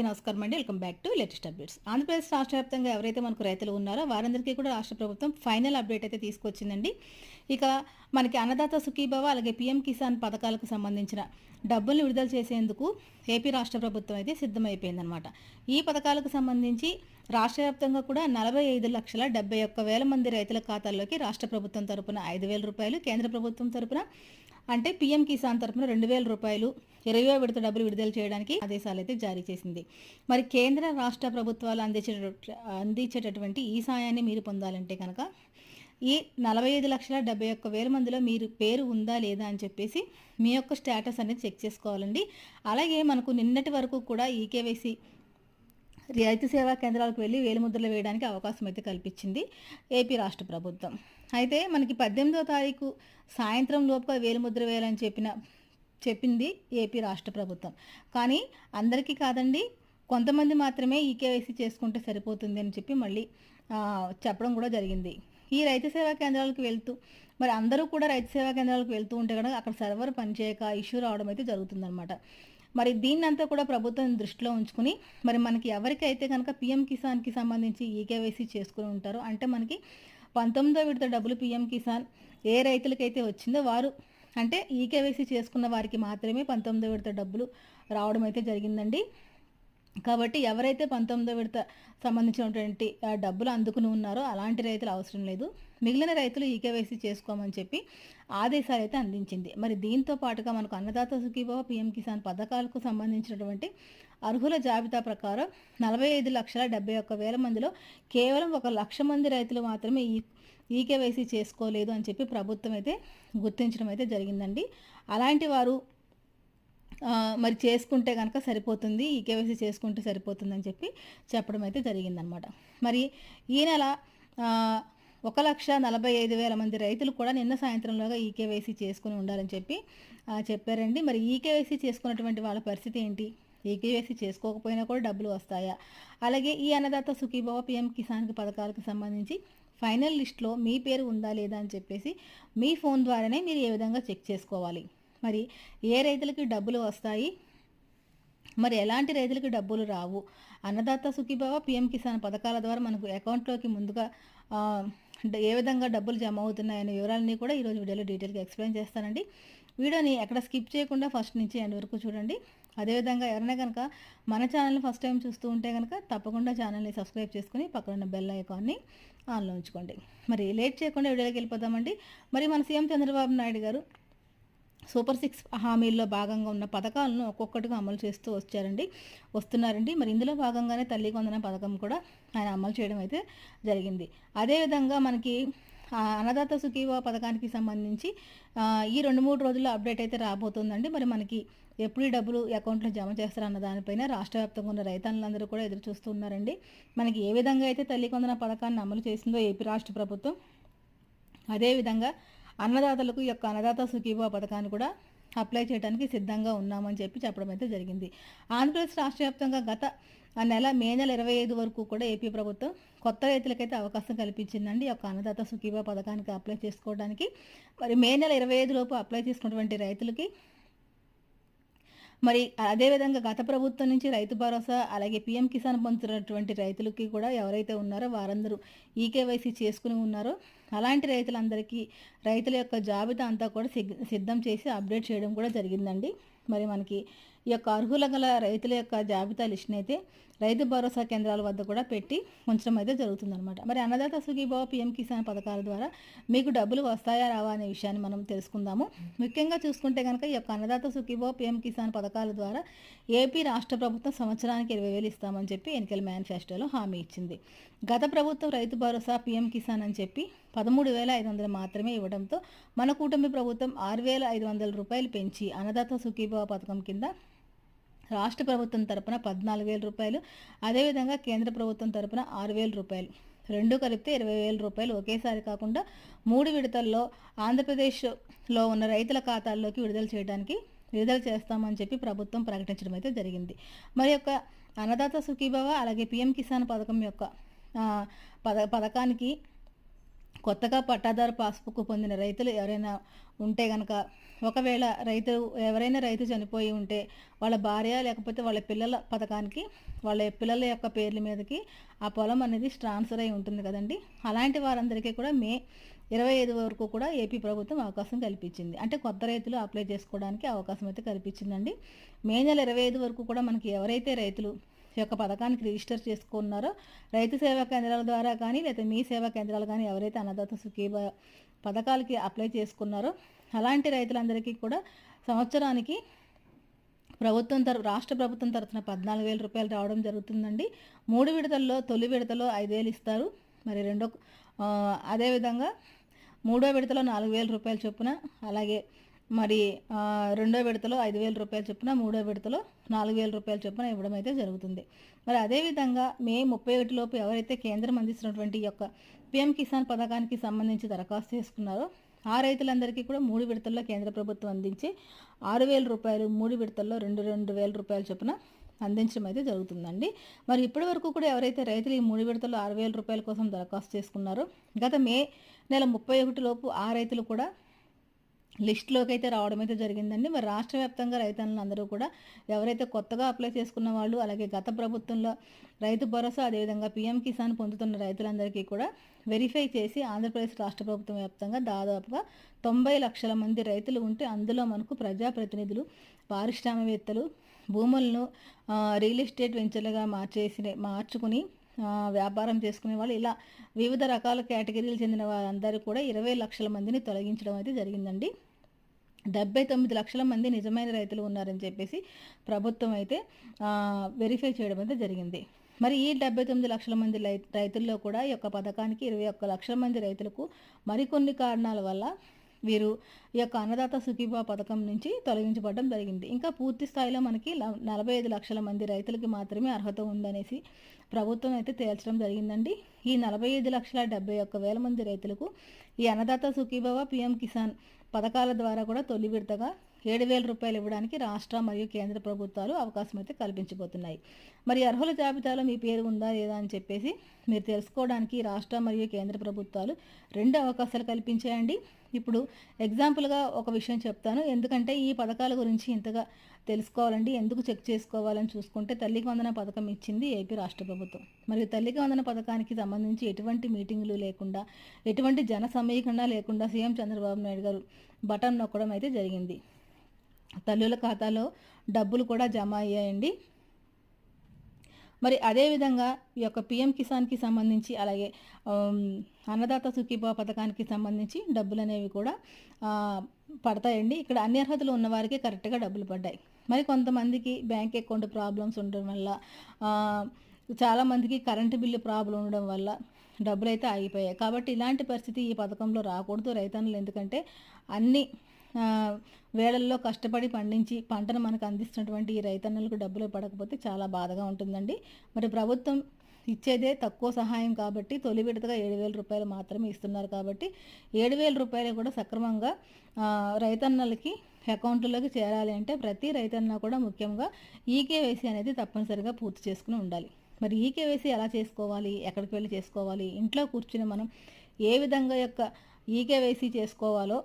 నమస్కారం అండి. Welcome back to latest updates. Andhra Pradesh రాష్ట్ర వ్యాప్తంగా ఎవరైతే మనకు రైతులు ఉన్నారో వారందరికీ కూడా రాష్ట్ర ప్రభుత్వం ఫైనల్ అప్డేట్ అయితే తీసుకొచ్చిందండి. ఇక మనకి అన్నదాత సుఖీభవ అలాగే పీఎం కిసాన్ పథకాలకు సంబంధించిన డబ్బుల్ని విడుదల చేసేందుకు ఏపీ రాష్ట్ర ప్రభుత్వం అయితే సిద్ధమైపోయిందనమాట ఈ పథకాలకు సంబంధించి రాష్ట్ర వ్యాప్తంగా కూడా నలభై ఐదు లక్షల డెబ్బై ఒక్క వేల మంది రైతుల ఖాతాల్లోకి రాష్ట్ర ప్రభుత్వం తరపున ఐదు వేల రూపాయలు కేంద్ర ప్రభుత్వం తరపున అంటే పీఎం కిసాన్ తరపున రెండు వేల రూపాయలు ఇరవై విడత డబ్బులు విడుదల చేయడానికి ఆదేశాలు అయితే జారీ చేసింది. మరి కేంద్ర రాష్ట్ర ప్రభుత్వాలు అందించే అందించేటటువంటి ఈ సాయాన్ని మీరు పొందాలంటే కనుక ఈ నలభై ఐదు లక్షల డెబ్బై ఒక్క వేల మందిలో మీరు పేరు ఉందా లేదా అని చెప్పేసి మీ యొక్క స్టేటస్ అనేది చెక్ చేసుకోవాలండి. అలాగే మనకు నిన్నటి వరకు కూడా ఈకేవైసీ రైతు సేవా కేంద్రాలకు వెళ్ళి వేలిముద్రలు వేయడానికి అవకాశం అయితే కల్పించింది ఏపీ రాష్ట్ర ప్రభుత్వం. అయితే మనకి పద్దెనిమిదో తారీఖు సాయంత్రం లోపుగా వేలిముద్ర వేయాలని చెప్పిన చెప్పింది ఏపీ రాష్ట్ర ప్రభుత్వం. కానీ అందరికీ కాదండి కొంతమంది మాత్రమే ఈ కేవైసీ చేసుకుంటే సరిపోతుంది అని చెప్పి మళ్ళీ చెప్పడం కూడా జరిగింది. ఈ రైతు సేవా కేంద్రాలకు వెళ్తూ మరి అందరూ కూడా రైతు సేవా కేంద్రాలకు వెళ్తూ ఉంటే కనుక అక్కడ సర్వర్ పనిచేయక ఇష్యూ రావడం అయితే జరుగుతుందన్నమాట. మరి దీన్నంతా కూడా ప్రభుత్వం దృష్టిలో ఉంచుకుని మరి మనకి ఎవరికైతే కనుక పిఎం కిసాన్కి సంబంధించి ఈకేవైసీ చేసుకుని ఉంటారో అంటే మనకి పంతొమ్మిదో విడత డబ్బులు పిఎం కిసాన్ ఏ రైతులకైతే వచ్చిందో వారు అంటే ఈకేవైసీ చేసుకున్న వారికి మాత్రమే పంతొమ్మిదో విడత డబ్బులు రావడం అయితే జరిగిందండి. కాబట్టి ఎవరైతే పంతొమ్మిదో విడత సంబంధించినటువంటి డబ్బులు అందుకుని ఉన్నారో అలాంటి రైతులు అవసరం లేదు. మిగిలిన రైతులు ఈకేవైసీ చేసుకోమని చెప్పి ఆదేశాలు అయితే అందించింది. మరి దీంతో పాటుగా మనకు అన్నదాత సుఖీభవ పిఎం కిసాన్ పథకాలకు సంబంధించినటువంటి అర్హుల జాబితా ప్రకారం నలభై ఐదు లక్షల డెబ్బై ఒక్క వేల మందిలో కేవలం ఒక లక్ష మంది రైతులు మాత్రమే ఈ ఈకేవైసీ చేసుకోలేదు అని చెప్పి ప్రభుత్వం అయితే గుర్తించడం అయితే జరిగిందండి. అలాంటి వారు మరి చేసుకుంటే కనుక సరిపోతుంది ఈ కేవైసీ చేసుకుంటే సరిపోతుందని చెప్పి చెప్పడం అయితే జరిగిందనమాట. మరి ఈ నెల ఒక లక్ష నలభై ఐదు వేల మంది రైతులు కూడా నిన్న సాయంత్రంలోగా ఈ కేవైసీ చేసుకుని ఉండాలని చెప్పి చెప్పారండి. మరి ఈ కేవైసీ చేసుకున్నటువంటి వాళ్ళ పరిస్థితి ఏంటి? ఈ కేవైసీ చేసుకోకపోయినా కూడా డబ్బులు వస్తాయా? అలాగే ఈ అన్నదాత సుఖీభావ పిఎం కిసాన్కి పథకాలకు సంబంధించి ఫైనల్ లిస్ట్లో మీ పేరు ఉందా లేదా అని చెప్పేసి మీ ఫోన్ ద్వారానే మీరు ఏ విధంగా చెక్ చేసుకోవాలి? మరి ఏ రైతులకి డబ్బులు వస్తాయి? మరి ఎలాంటి రైతులకి డబ్బులు రావు? అన్నదాత సుఖీభావ పిఎం కిసాన్ పథకాల ద్వారా మనకు అకౌంట్లోకి ముందుగా ఏ విధంగా డబ్బులు జమ అవుతున్నాయనే వివరాలన్నీ కూడా ఈరోజు వీడియోలో డీటెయిల్గా ఎక్స్ప్లెయిన్ చేస్తానండి. వీడియోని ఎక్కడ స్కిప్ చేయకుండా ఫస్ట్ నుంచి ఎండ్ వరకు చూడండి. అదేవిధంగా ఎవరైనా కనుక మన ఛానల్ని ఫస్ట్ టైం చూస్తూ ఉంటే కనుక తప్పకుండా ఛానల్ని సబ్స్క్రైబ్ చేసుకుని పక్కన ఉన్న బెల్ ఐకాన్ని ఆన్లో ఉంచుకోండి. మరి లేట్ చేయకుండా వీడియోలోకి వెళ్ళిపోదామండి. మరి మన సీఎం చంద్రబాబు నాయుడు గారు సూపర్ సిక్స్ హామీల్లో భాగంగా ఉన్న పథకాలను ఒక్కొక్కటిగా అమలు చేస్తూ వచ్చారండి వస్తున్నారండి. మరి ఇందులో భాగంగానే తల్లి కొందన పథకం కూడా ఆయన అమలు చేయడం అయితే జరిగింది. అదేవిధంగా మనకి అన్నదాత సుఖీవ పథకానికి సంబంధించి ఈ రెండు మూడు రోజుల్లో అప్డేట్ అయితే రాబోతుందండి. మరి మనకి ఎప్పుడు ఈ డబ్బులు అకౌంట్లో జమ చేస్తారన్న దానిపైన రాష్ట్ర వ్యాప్తంగా ఉన్న రైతన్నులందరూ కూడా ఎదురు చూస్తున్నారండి మనకి ఏ విధంగా అయితే తల్లి కొందన పథకాన్ని అమలు చేసిందో ఏపీ రాష్ట్ర ప్రభుత్వం అదేవిధంగా అన్నదాతలకు ఈ యొక్క అన్నదాత సుఖీభవ పథకాన్ని కూడా అప్లై చేయడానికి సిద్ధంగా ఉన్నామని చెప్పి చెప్పడం అయితే జరిగింది. ఆంధ్రప్రదేశ్ రాష్ట్ర వ్యాప్తంగా గత ఆ నెల మే నెల ఇరవై ఐదు వరకు కూడా ఏపీ ప్రభుత్వం కొత్త రైతులకైతే అవకాశం కల్పించిందండి. ఈ యొక్క అన్నదాత సుఖీభవ పథకానికి అప్లై చేసుకోవడానికి. మరి మే నెల ఇరవై ఐదు లోపు అప్లై చేసుకున్నటువంటి రైతులకి మరి అదేవిధంగా గత ప్రభుత్వం నుంచి రైతు భరోసా అలాగే పీఎం కిసాన్ పొందుతున్నటువంటి రైతులకి కూడా ఎవరైతే ఉన్నారో వారందరూ ఈకేవైసీ చేసుకుని ఉన్నారో అలాంటి రైతులందరికీ రైతుల యొక్క జాబితా అంతా కూడా సిద్ధం చేసి అప్డేట్ చేయడం కూడా జరిగిందండి. మరి మనకి ఈ యొక్క అర్హుల గల రైతుల యొక్క జాబితా లిస్ట్ని అయితే రైతు భరోసా కేంద్రాల వద్ద కూడా పెట్టి ఉంచడం అయితే జరుగుతుందన్నమాట. మరి అన్నదాత సుఖీభావ పిఎం కిసాన్ పథకాల ద్వారా మీకు డబ్బులు వస్తాయా రావా అనే విషయాన్ని మనం తెలుసుకుందాము. ముఖ్యంగా చూసుకుంటే కనుక ఈ యొక్క అన్నదాత సుఖీభావ పిఎం కిసాన్ పథకాల ద్వారా ఏపీ రాష్ట్ర ప్రభుత్వం సంవత్సరానికి ఇరవై వేలు ఇస్తామని చెప్పి ఎన్నికల మేనిఫెస్టోలో హామీ ఇచ్చింది. గత ప్రభుత్వం రైతు భరోసా పిఎం కిసాన్ అని చెప్పి పదమూడు వేల ఐదు వందలు మాత్రమే ఇవ్వడంతో మన కూటమి ప్రభుత్వం ఆరు వేల ఐదు వందల రూపాయలు పెంచి అన్నదాత సుఖీభావ పథకం కింద రాష్ట్ర ప్రభుత్వం తరపున పద్నాలుగు వేల రూపాయలు అదేవిధంగా కేంద్ర ప్రభుత్వం తరపున ఆరు వేల రూపాయలు. రెండు కలిపితే ఇరవై వేల రూపాయలు. ఒకేసారి కాకుండా మూడు విడతల్లో ఆంధ్రప్రదేశ్లో ఉన్న రైతుల ఖాతాల్లోకి విడుదల చేయడానికి విడుదల చేస్తామని చెప్పి ప్రభుత్వం ప్రకటించడం అయితే జరిగింది. మరి యొక్క అన్నదాత సుఖీభవ అలాగే పిఎం కిసాన్ పథకం యొక్క ఆ, పథ పథకానికి కొత్తగా పట్టాదారు పాస్బుక్ పొందిన రైతులు ఎవరైనా ఉంటే గనక ఒకవేళ రైతు ఎవరైనా రైతు చనిపోయి ఉంటే వాళ్ళ భార్య లేకపోతే వాళ్ళ పిల్లల పథకానికి వాళ్ళ పిల్లల యొక్క పేర్ల మీదకి ఆ పొలం అనేది ట్రాన్స్ఫర్ అయి ఉంటుంది కదండి. అలాంటి వారందరికీ కూడా మే ఇరవై ఐదు వరకు కూడా ఏపీ ప్రభుత్వం అవకాశం కల్పించింది. అంటే కొత్త రైతులు అప్లై చేసుకోవడానికి అవకాశం అయితే కల్పించిందండి. మే నెల ఇరవై ఐదు వరకు కూడా మనకి ఎవరైతే రైతులు యొక్క పథకానికి రిజిస్టర్ చేసుకున్నారో రైతు సేవా కేంద్రాల ద్వారా కానీ లేదా మీ సేవా కేంద్రాలు కానీ ఎవరైతే అన్నదాత సుఖీభ పథకాలకి అప్లై చేసుకున్నారో అలాంటి రైతులందరికీ కూడా సంవత్సరానికి ప్రభుత్వం తరఫు రాష్ట్ర ప్రభుత్వం తరఫున పద్నాలుగు వేల రూపాయలు రావడం జరుగుతుందండి. మూడు విడతల్లో తొలి విడతలో ఐదు వేలు ఇస్తారు. మరి రెండో అదేవిధంగా మూడో విడతలో నాలుగు వేల రూపాయల చొప్పున అలాగే మరి రెండో విడతలో ఐదు వేల రూపాయల చొప్పున మూడో విడతలో నాలుగు వేల రూపాయల చొప్పున ఇవ్వడం అయితే జరుగుతుంది. మరి అదేవిధంగా మే ముప్పై ఒకటిలోపు ఎవరైతే కేంద్రం అందిస్తున్నటువంటి ఈ యొక్క పిఎం కిసాన్ పథకానికి సంబంధించి దరఖాస్తు చేసుకున్నారో ఆ రైతులందరికీ కూడా మూడు విడతల్లో కేంద్ర ప్రభుత్వం అందించి ఆరు వేల రూపాయలు మూడు విడతల్లో రెండు రెండు వేల రూపాయల చొప్పున అందించడం అయితే జరుగుతుందండి. మరి ఇప్పటి వరకు కూడా ఎవరైతే రైతులు ఈ మూడు విడతలు ఆరు వేల రూపాయల కోసం దరఖాస్తు చేసుకున్నారో గత మే నెల ముప్పై ఒకటి లోపు ఆ రైతులు కూడా లిస్టులోకి అయితే రావడం అయితే జరిగిందండి. మరి రాష్ట్ర వ్యాప్తంగా రైతన్నులందరూ కూడా ఎవరైతే కొత్తగా అప్లై చేసుకున్న వాళ్ళు అలాగే గత ప్రభుత్వంలో రైతు భరోసా అదేవిధంగా పీఎం కిసాన్ పొందుతున్న రైతులందరికీ కూడా వెరిఫై చేసి ఆంధ్రప్రదేశ్ రాష్ట్ర ప్రభుత్వం వ్యాప్తంగా దాదాపుగా తొంభై లక్షల మంది రైతులు ఉంటే అందులో మనకు ప్రజాప్రతినిధులు పారిశ్రామికవేత్తలు భూములను రియల్ ఎస్టేట్ వెంచర్లుగా మార్చేసి మార్చుకుని వ్యాపారం చేసుకునే వాళ్ళు. ఇలా వివిధ రకాల కేటగిరీలు చెందిన వారందరూ కూడా ఇరవై లక్షల మందిని తొలగించడం అయితే జరిగిందండి. డెబ్బై తొమ్మిది లక్షల మంది నిజమైన రైతులు ఉన్నారని చెప్పేసి ప్రభుత్వం అయితే వెరిఫై చేయడం అయితే జరిగింది. మరి ఈ డెబ్బై తొమ్మిది లక్షల మంది రై- రైతుల్లో కూడా ఈ యొక్క పథకానికి ఇరవై ఒక్క లక్షల మంది రైతులకు మరికొన్ని కారణాల వల్ల వీరు ఈ యొక్క అన్నదాత సుఖీభా పథకం నుంచి తొలగించబడడం జరిగింది. ఇంకా పూర్తి స్థాయిలో మనకి ల- నలభై ఐదు లక్షల మంది రైతులకి మాత్రమే అర్హత ఉందనేసి ప్రభుత్వం అయితే తేల్చడం జరిగిందండి. ఈ నలభై ఐదు లక్షల డెబ్బై ఒక్క వేల మంది రైతులకు ఈ అన్నదాత సుఖీభావ పిఎం కిసాన్ పథకాల ద్వారా కూడా తొలి విడతగా ఏడు వేల రూపాయలు ఇవ్వడానికి రాష్ట్ర మరియు కేంద్ర ప్రభుత్వాలు అవకాశం అయితే కల్పించబోతున్నాయి. మరి అర్హుల జాబితాలో మీ పేరు ఉందా లేదా అని చెప్పేసి మీరు తెలుసుకోవడానికి రాష్ట్ర మరియు కేంద్ర ప్రభుత్వాలు రెండు అవకాశాలు కల్పించాయండి. ఇప్పుడు ఎగ్జాంపుల్గా ఒక విషయం చెప్తాను. ఎందుకంటే ఈ పథకాల గురించి ఇంతగా తెలుసుకోవాలండి. ఎందుకు చెక్ చేసుకోవాలని చూసుకుంటే తల్లికి వందన పథకం ఇచ్చింది ఏపీ రాష్ట్ర ప్రభుత్వం. మరియు తల్లికి వందన పథకానికి సంబంధించి ఎటువంటి మీటింగులు లేకుండా ఎటువంటి జన సమీకరణ లేకుండా సీఎం చంద్రబాబు నాయుడు గారు బటన్ నొక్కడం అయితే జరిగింది. తల్లుల ఖాతాలో డబ్బులు కూడా జమ అయ్యాయండి. మరి అదేవిధంగా ఈ యొక్క పిఎం కిసాన్కి సంబంధించి అలాగే అన్నదాత సుఖీభావ పథకానికి సంబంధించి డబ్బులు అనేవి కూడా పడతాయండి. ఇక్కడ అన్ని అర్హతలు ఉన్నవారికి కరెక్ట్గా డబ్బులు పడ్డాయి. మరి కొంతమందికి బ్యాంక్ అకౌంట్ ప్రాబ్లమ్స్ ఉండడం వల్ల చాలామందికి కరెంటు బిల్లు ప్రాబ్లం ఉండడం వల్ల డబ్బులు అయితే ఆగిపోయాయి. కాబట్టి ఇలాంటి పరిస్థితి ఈ పథకంలో రాకూడదు రైతన్నులు. ఎందుకంటే అన్ని వేళల్లో కష్టపడి పండించి పంటను మనకు అందిస్తున్నటువంటి ఈ రైతన్నలకు డబ్బులు పడకపోతే చాలా బాధగా ఉంటుందండి. మరి ప్రభుత్వం ఇచ్చేదే తక్కువ సహాయం కాబట్టి తొలి విడతగా ఏడు వేల రూపాయలు మాత్రమే ఇస్తున్నారు కాబట్టి ఏడు వేల రూపాయలు కూడా సక్రమంగా రైతన్నలకి అకౌంట్లోకి చేరాలి అంటే ప్రతి రైతన్న కూడా ముఖ్యంగా ఈకేవైసీ అనేది తప్పనిసరిగా పూర్తి చేసుకుని ఉండాలి. మరి ఈకేవైసీ ఎలా చేసుకోవాలి? ఎక్కడికి వెళ్ళి చేసుకోవాలి? ఇంట్లో కూర్చుని మనం ఏ విధంగా యొక్క ఈకేవైసీ చేసుకోవాలో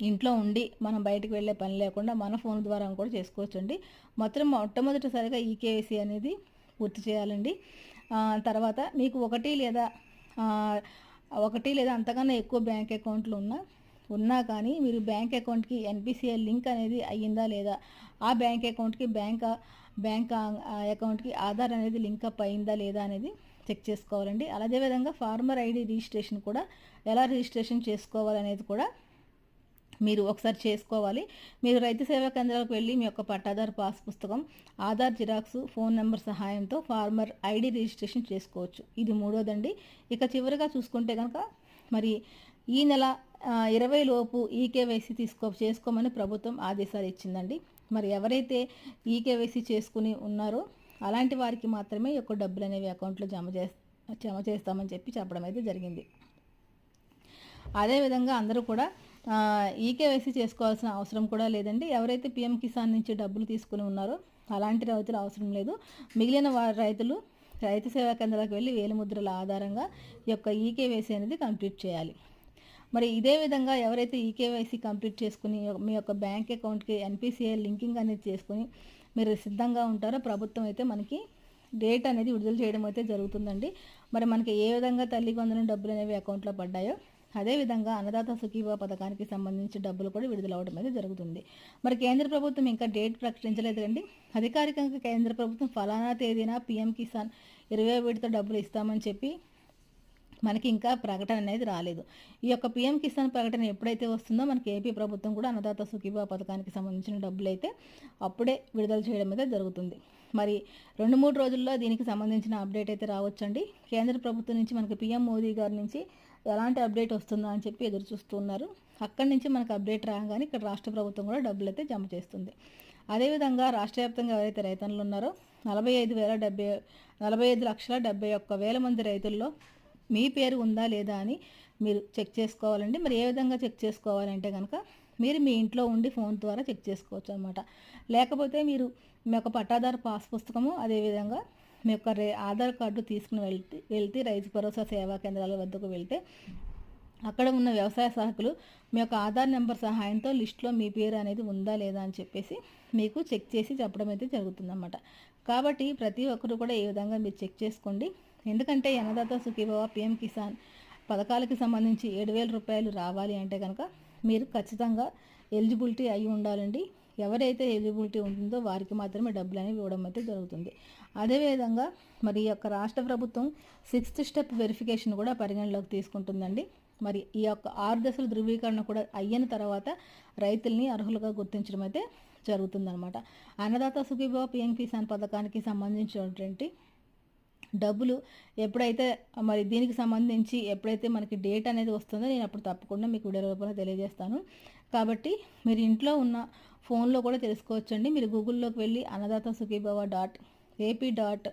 ఇంట్లో ఉండి మనం బయటకు వెళ్ళే పని లేకుండా మన ఫోన్ ద్వారా కూడా చేసుకోవచ్చు అండి మొత్తం మొట్టమొదటిసారిగా ఈ కేవైసీ అనేది పూర్తి చేయాలండి. తర్వాత మీకు ఒకటి లేదా ఒకటి లేదా అంతకన్నా ఎక్కువ బ్యాంక్ అకౌంట్లు ఉన్నా ఉన్నా కానీ మీరు బ్యాంక్ అకౌంట్కి ఎన్పిసిఐ లింక్ అనేది అయ్యిందా లేదా ఆ బ్యాంక్ అకౌంట్కి బ్యాంక్ బ్యాంక్ అకౌంట్కి ఆధార్ అనేది లింక్ అప్ అయిందా లేదా అనేది చెక్ చేసుకోవాలండి. అదే విధంగా ఫార్మర్ ఐడి రిజిస్ట్రేషన్ కూడా ఎలా రిజిస్ట్రేషన్ చేసుకోవాలనేది కూడా మీరు ఒకసారి చేసుకోవాలి. మీరు రైతు సేవా కేంద్రాలకు వెళ్ళి మీ యొక్క పట్టాదారు పాస్ పుస్తకం ఆధార్ జిరాక్స్ ఫోన్ నెంబర్ సహాయంతో ఫార్మర్ ఐడి రిజిస్ట్రేషన్ చేసుకోవచ్చు. ఇది మూడోదండి. ఇక చివరిగా చూసుకుంటే కనుక మరి ఈ నెల ఇరవై లోపు ఈకేవైసీ తీసుకో చేసుకోమని ప్రభుత్వం ఆదేశాలు ఇచ్చిందండి. మరి ఎవరైతే ఈకేవైసీ చేసుకుని ఉన్నారో అలాంటి వారికి మాత్రమే ఈ యొక్క డబ్బులు అనేవి అకౌంట్లో జమ చేస్తా జమ చేస్తామని చెప్పి చెప్పడం అయితే జరిగింది. అదేవిధంగా అందరూ కూడా ఈకేవైసీ చేసుకోవాల్సిన అవసరం కూడా లేదండి. ఎవరైతే పిఎం కిసాన్ నుంచి డబ్బులు తీసుకుని ఉన్నారో అలాంటి రైతులు అవసరం లేదు. మిగిలిన వారి రైతులు రైతు సేవా కేంద్రాలకు వెళ్ళి వేలిముద్రల ఆధారంగా ఈ యొక్క ఈకేవైసీ అనేది కంప్లీట్ చేయాలి. మరి ఇదే విధంగా ఎవరైతే ఈకేవైసీ కంప్లీట్ చేసుకుని మీ యొక్క బ్యాంక్ అకౌంట్కి ఎన్పిసిఐ లింకింగ్ అనేది చేసుకుని మీరు సిద్ధంగా ఉంటారో ప్రభుత్వం అయితే మనకి డేట్ అనేది విడుదల చేయడం అయితే జరుగుతుందండి. మరి మనకి ఏ విధంగా తల్లి వందనం డబ్బులు అనేవి అకౌంట్లో పడ్డాయో అదేవిధంగా అన్నదాత సుఖీభా పథకానికి సంబంధించి డబ్బులు కూడా విడుదల అవడం అయితే జరుగుతుంది. మరి కేంద్ర ప్రభుత్వం ఇంకా డేట్ ప్రకటించలేదు కండి అధికారికంగా కేంద్ర ప్రభుత్వం ఫలానా తేదీన పీఎం కిసాన్ ఇరవై విడత డబ్బులు ఇస్తామని చెప్పి మనకి ఇంకా ప్రకటన అనేది రాలేదు. ఈ యొక్క పీఎం కిసాన్ ప్రకటన ఎప్పుడైతే వస్తుందో మనకి ఏపీ ప్రభుత్వం కూడా అన్నదాత సుఖీభా పథకానికి సంబంధించిన డబ్బులు అయితే అప్పుడే విడుదల చేయడం అయితే జరుగుతుంది. మరి రెండు మూడు రోజుల్లో దీనికి సంబంధించిన అప్డేట్ అయితే రావచ్చండి. కేంద్ర ప్రభుత్వం నుంచి మనకి పీఎం మోదీ గారి నుంచి ఎలాంటి అప్డేట్ వస్తుందా అని చెప్పి ఎదురు చూస్తున్నారు అక్కడి నుంచి మనకు అప్డేట్ రాగానే ఇక్కడ రాష్ట్ర ప్రభుత్వం కూడా డబ్బులు అయితే జమ చేస్తుంది. అదేవిధంగా రాష్ట్ర వ్యాప్తంగా ఎవరైతే రైతన్లు ఉన్నారో నలభై ఐదు వేల డెబ్బై నలభై ఐదు లక్షల డెబ్బై ఒక్క వేల మంది రైతుల్లో మీ పేరు ఉందా లేదా అని మీరు చెక్ చేసుకోవాలండి. మరి ఏ విధంగా చెక్ చేసుకోవాలంటే కనుక మీరు మీ ఇంట్లో ఉండి ఫోన్ ద్వారా చెక్ చేసుకోవచ్చు అనమాట లేకపోతే మీరు మీ యొక్క పట్టాదారు పాస్ పుస్తకము అదేవిధంగా మీ యొక్క రే ఆధార్ కార్డు తీసుకుని వెళ్తే వెళ్తే రైతు భరోసా సేవా కేంద్రాల వద్దకు వెళ్తే అక్కడ ఉన్న వ్యవసాయ సహకులు మీ యొక్క ఆధార్ నెంబర్ సహాయంతో లిస్ట్లో మీ పేరు అనేది ఉందా లేదా అని చెప్పేసి మీకు చెక్ చేసి చెప్పడం అయితే జరుగుతుందన్నమాట. కాబట్టి ప్రతి ఒక్కరు కూడా ఈ విధంగా మీరు చెక్ చేసుకోండి. ఎందుకంటే అన్నదాత సుఖీభవ పిఎం కిసాన్ పథకాలకి సంబంధించి ఏడు వేల రూపాయలు రావాలి అంటే కనుక మీరు ఖచ్చితంగా ఎలిజిబిలిటీ అయి ఉండాలండి. ఎవరైతే ఎలిజిబిలిటీ ఉంటుందో వారికి మాత్రమే డబ్బులు అనేవి ఇవ్వడం అయితే జరుగుతుంది. అదేవిధంగా మరి ఈ యొక్క రాష్ట్ర ప్రభుత్వం సిక్స్త్ స్టెప్ వెరిఫికేషన్ కూడా పరిగణలోకి తీసుకుంటుందండి. మరి ఈ యొక్క ఆరు దశల ధృవీకరణ కూడా అయిన తర్వాత రైతుల్ని అర్హులుగా గుర్తించడం అయితే జరుగుతుందన్నమాట. అన్నదాత సుఖీభావ పిఎం కిసాన్ పథకానికి సంబంధించినటువంటి డబ్బులు ఎప్పుడైతే మరి దీనికి సంబంధించి ఎప్పుడైతే మనకి డేట్ అనేది వస్తుందో నేను అప్పుడు తప్పకుండా మీకు వీడియో రూపంలో తెలియజేస్తాను. కాబట్టి మీరు ఇంట్లో ఉన్న ఫోన్లో కూడా తెలుసుకోవచ్చండి. మీరు గూగుల్లోకి వెళ్ళి Annadata Sukhibhava dot AP dot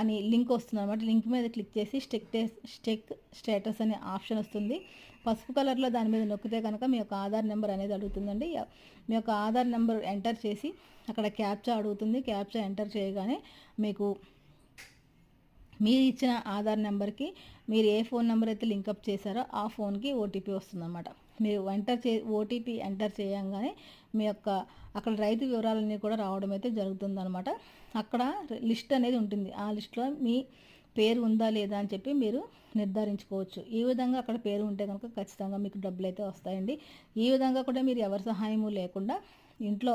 అని లింక్ వస్తుంది అనమాట లింక్ మీద క్లిక్ చేసి స్టెక్ స్టెక్ స్టేటస్ అనే ఆప్షన్ వస్తుంది. పసుపు కలర్లో దాని మీద నొక్కితే కనుక మీ యొక్క ఆధార్ నెంబర్ అనేది అడుగుతుందండి. మీ యొక్క ఆధార్ నెంబర్ ఎంటర్ చేసి అక్కడ క్యాప్చా అడుగుతుంది. క్యాప్చా ఎంటర్ చేయగానే మీకు మీరు ఇచ్చిన ఆధార్ నెంబర్కి మీరు ఏ ఫోన్ నెంబర్ అయితే లింకప్ చేశారో ఆ ఫోన్కి ఓటీపీ వస్తుందన్నమాట. మీరు ఎంటర్ చే ఓటీపీ ఎంటర్ చేయంగానే మీ యొక్క అక్కడ రైతు వివరాలన్నీ కూడా రావడం అయితే జరుగుతుందనమాట అక్కడ లిస్ట్ అనేది ఉంటుంది. ఆ లిస్ట్లో మీ పేరు ఉందా లేదా అని చెప్పి మీరు నిర్ధారించుకోవచ్చు. ఈ విధంగా అక్కడ పేరు ఉంటే కనుక ఖచ్చితంగా మీకు డబ్బులు అయితే వస్తాయండి. ఈ విధంగా కూడా మీరు ఎవరి సహాయము లేకుండా ఇంట్లో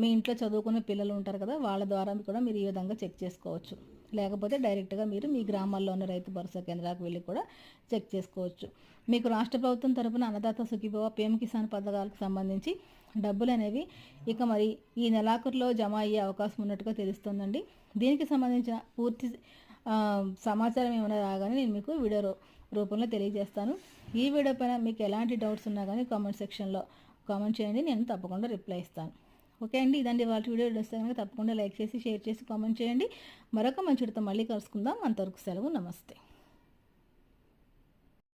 మీ ఇంట్లో చదువుకునే పిల్లలు ఉంటారు కదా వాళ్ళ ద్వారా కూడా మీరు ఈ విధంగా చెక్ చేసుకోవచ్చు. లేకపోతే డైరెక్ట్గా మీరు మీ గ్రామాల్లో ఉన్న రైతు భరోసా కేంద్రాలకు వెళ్ళి కూడా చెక్ చేసుకోవచ్చు. మీకు రాష్ట్ర ప్రభుత్వం తరపున అన్నదాత సుఖీభవ పిఎం కిసాన్ పథకాలకు సంబంధించి డబ్బులు అనేవి ఇక మరి ఈ నెలాఖరులో జమ అయ్యే అవకాశం ఉన్నట్టుగా తెలుస్తుందండి. దీనికి సంబంధించిన పూర్తి సమాచారం ఏమైనా రాగానే నేను మీకు వీడియో రూపంలో తెలియజేస్తాను. ఈ వీడియో పైన మీకు ఎలాంటి డౌట్స్ ఉన్నా కానీ కామెంట్ సెక్షన్లో కామెంట్ చేయండి. నేను తప్పకుండా రిప్లై ఇస్తాను. ఓకే అండి ఇదండి వాళ్ళ వీడియో. వస్తే కనుక తప్పకుండా లైక్ చేసి షేర్ చేసి కామెంట్ చేయండి. మరొక మంచితో మళ్ళీ కలుసుకుందాం. అంతవరకు సెలవు నమస్తే.